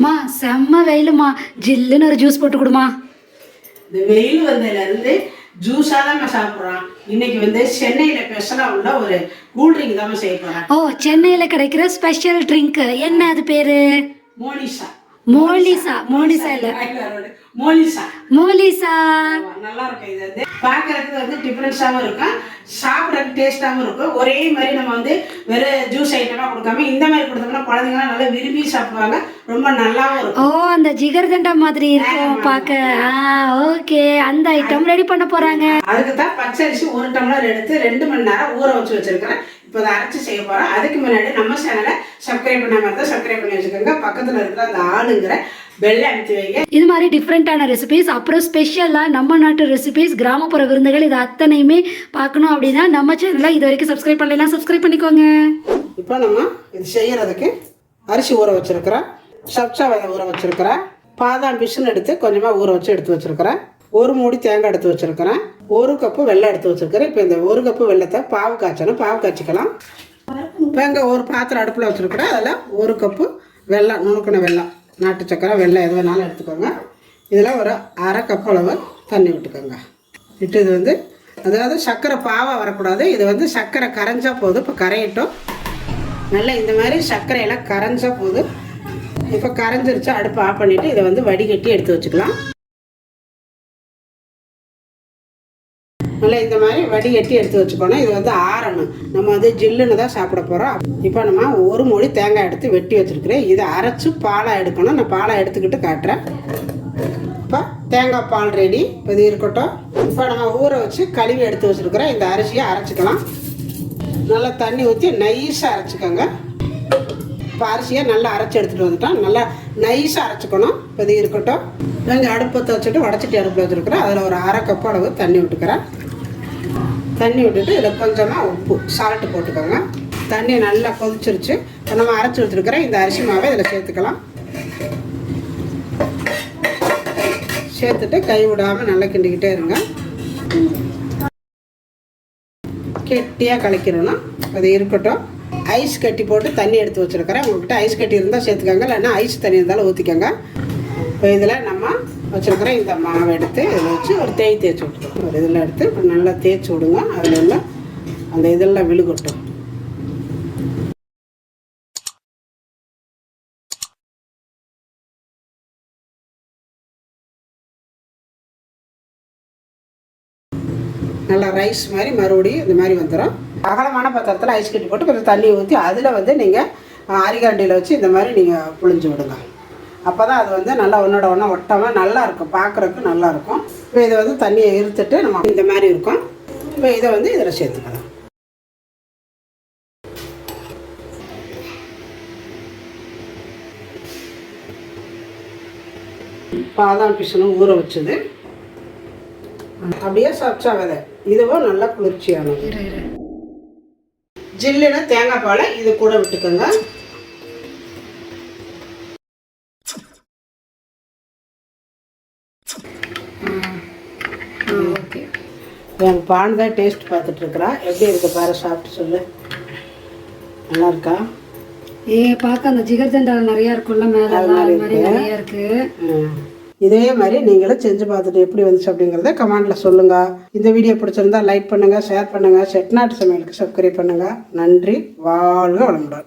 மா செம்ம வெயிலுமா ஜில்லுன்னு ஒரு ஜூஸ் போட்டு கொடுமா. இந்த வெயில் வந்ததுல இருந்து ஜூஸாக தான் சாப்பிட்றோம் இன்னைக்கு வந்து சென்னையில் ஸ்பெஷலாக உள்ள ஒரு கூல்ட்ரிங்க் தான் செய்ய போகிறேன் ஓ சென்னையில் கிடைக்கிற ஸ்பெஷல் ட்ரிங்க் என்ன அது பேரு? மோனிஷா மோலிசா மோலிசா இல்ல. மோலிசா ஆமா, நல்லா இருக்கும் இது வந்து. பார்க்கறதுக்கு வந்து டிஃப்ரென்ஸாகவும் இருக்கும். சாப்பிட்றதுக்கு டேஸ்டாகவும் இருக்கும். ஒரே மாதிரி நம்ம வந்து வெறும் ஜூஸ் ஐட்டமாக கொடுக்காம இந்த மாதிரி கொடுத்தோம்னா குழந்தைங்கலாம் நல்லா விரும்பி சாப்பிடுவாங்க. ரொம்ப நல்லாவும் இருக்கும். ஓ அந்த ஜிகர் தண்டா மாதிரி இருக்கும் பார்க்க. ஆ ஓகே அந்த ஐட்டம் ரெடி பண்ண போறாங்க. அதுக்கு தான் பச்சரிசி ஒரு டம்ளர் எடுத்து ரெண்டு மணி நேரம் ஊற வச்சு வச்சிருக்கிறேன். இப்போ அதை அரைச்சி செய்ய போகிறோம் அதுக்கு முன்னாடி நம்ம சேனலை சப்ஸ்கிரைப் பண்ணாம இருந்தால் சப்ஸ்கிரைப் பண்ணி வச்சுக்கோங்க. பக்கத்தில் இருக்கிற அந்த ஆளுங்கிற பெல்லை அமுத்தி வைங்க. இது மாதிரி டிஃப்ரெண்ட்டான ரெசிபிஸ் அப்புறம் ஸ்பெஷலாக நம்ம நாட்டு ரெசிபிஸ் கிராமப்புற விருந்துகள் இது அத்தனையுமே பார்க்கணும் அப்படின்னா நம்ம சேனலை இது வரைக்கும் சப்ஸ்கிரைப் பண்ணலாம் சப்ஸ்கிரைப் பண்ணிக்கோங்க. இப்போ நம்ம இது செய்யறதுக்கு அரிசி ஊற வச்சிருக்கிறேன். சப்சா விதை ஊற வச்சிருக்கிறேன். பாதாம் பிசுன்னு எடுத்து கொஞ்சமாக ஊற வச்சு எடுத்து வச்சிருக்கிறேன். ஒரு மூடி தேங்காய் எடுத்து வச்சிருக்கிறேன். ஒரு கப்பு வெள்ளம் எடுத்து வச்சிருக்கிறேன். இப்போ இந்த ஒரு கப்பு வெள்ளத்தை பாவு காய்ச்சணும். பாவு காய்ச்சிக்கலாம். இப்போ இங்கே ஒரு பாத்திரம் அடுப்பில் வச்சிருக்கிறேன். அதில் ஒரு கப்பு வெல்லம் நுணுக்கின வெல்லம் நாட்டு சக்கரை வெள்ளம் எது வேணாலும் எடுத்துக்கோங்க. இதில் ஒரு அரை கப் அளவு தண்ணி விட்டுக்கோங்க. விட்டு இது வந்து அதாவது சர்க்கரை பாவாக வரக்கூடாது. இது வந்து சர்க்கரை கரைஞ்சா போதும். இப்போ கரையிட்டோம். நல்லா இந்த மாதிரி சர்க்கரையெல்லாம் கரைஞ்சா போதும். இப்போ கரைஞ்சிருச்சு அடுப்பு ஆஃப் பண்ணிவிட்டு இதை வந்து வடிகட்டி எடுத்து வச்சுக்கலாம். நல்லா இந்த மாதிரி வடிகட்டி எடுத்து வச்சுக்கணும் இது வந்து ஆறணும் நம்ம வந்து ஜில்லுன்னு தான் சாப்பிட போகிறோம் இப்போ நம்ம ஒரு மொழி தேங்காய் எடுத்து வெட்டி வச்சுருக்கிறேன். இதை அரைச்சி பாலாக எடுக்கணும். நான் பாலாக எடுத்துக்கிட்டு காட்டுறேன். இப்போ தேங்காய் பால் ரெடி இப்போ இது இருக்கட்டும். இப்போ நம்ம ஊற வச்சு கழுவி எடுத்து வச்சுருக்கிறோம் இந்த அரிசியை அரைச்சிக்கலாம். நல்லா தண்ணி ஊற்றி நைஸாக அரைச்சிக்கோங்க. இப்போ அரிசியை நல்லா அரைச்சி எடுத்துகிட்டு வந்துட்டோம். நல்லா நைஸாக அரைச்சிக்கணும். இப்போ இது இருக்கட்டும். நாங்கள் அடுப்பத்தை வச்சுட்டு உடச்சிட்டு அடுப்பில் வச்சுருக்கிறேன். அதில் ஒரு அரை கப் அளவு தண்ணி விட்டுக்கிறேன் தண்ணி விட்டுட்டு இதில் கொஞ்சமாக உப்பு சால்ட்டு போட்டுக்கோங்க. தண்ணி நல்லா கொதிச்சிருச்சு. இப்போ நம்ம அரைச்சி வச்சுருக்கிற இந்த அரிசி மாவை இதில் சேர்த்துக்கலாம். சேர்த்துட்டு கை விடாமல் நல்லா கிண்டிக்கிட்டே இருங்க. கெட்டியாக கலக்கிடணும். அது இருக்கட்டும். ஐஸ் கட்டி போட்டு தண்ணி எடுத்து வச்சுருக்கிறேன். உங்கள்கிட்ட ஐஸ் கட்டி இருந்தால் சேர்த்துக்கோங்க. இல்லைன்னா ஐஸ் தண்ணி இருந்தாலும் ஊற்றிக்கோங்க இப்போ இதில் நம்ம வச்சுருக்கிற இந்த மாவை எடுத்து இதில் வச்சு ஒரு தேய் தேய்ச்சி விட்டுருவோம் ஒரு இதில் எடுத்து இப்படி நல்லா தேய்ச்சி விடுங்க. அதில் எல்லாம் அந்த இதெல்லாம் விழுகட்டும். நல்லா ரைஸ் மாதிரி மறுபடியும் இந்த மாதிரி வந்துடும். அகலமான பாத்திரத்தில் ஐஸ் கட்டி போட்டு கொஞ்சம் தண்ணி ஊற்றி அதில் வந்து நீங்கள் அரிகாண்டியில் வச்சு இந்த மாதிரி நீங்கள் புழிஞ்சு விடுங்க. அப்போ தான் அது வந்து நல்லா ஒன்றோட ஒன்றா ஒட்டாமல் நல்லா இருக்கும். பார்க்குறதுக்கு நல்லா இருக்கும். இப்போ இதை வந்து தண்ணியை இருத்துட்டு நம்ம இந்த மாதிரி இருக்கும். இப்போ இதை வந்து இதில் சேர்த்துக்கலாம். பாதாம் பிசனும் ஊற வச்சது. அப்படியே சப்சா விதை. இதுவும் நல்லா குளிர்ச்சியானது. ஜில்லுன்னு தேங்காய் பாலை இது கூட விட்டுக்கோங்க. என் பான் தான் டேஸ்ட் பார்த்துட்டு இருக்கிறா. எப்படி இருக்கு பாரு சாப்பிட்டு சொல்லு. நல்லா இருக்கா? ஏ பார்க்க அந்த ஜிகர் தண்டா நிறைய இருக்கும்ல மேல நிறைய இருக்கு. ம். இதே மாதிரி நீங்களும் செஞ்சு பார்த்துட்டு எப்படி வந்துச்சு அப்படிங்கிறத கமெண்ட்டில் சொல்லுங்கள் இந்த வீடியோ பிடிச்சிருந்தா லைக் பண்ணுங்கள் ஷேர் பண்ணுங்கள் செட்நாட்டு சமையலுக்கு சப்ஸ்கிரைப் பண்ணுங்கள் நன்றி வாழ்க வளமுடன்.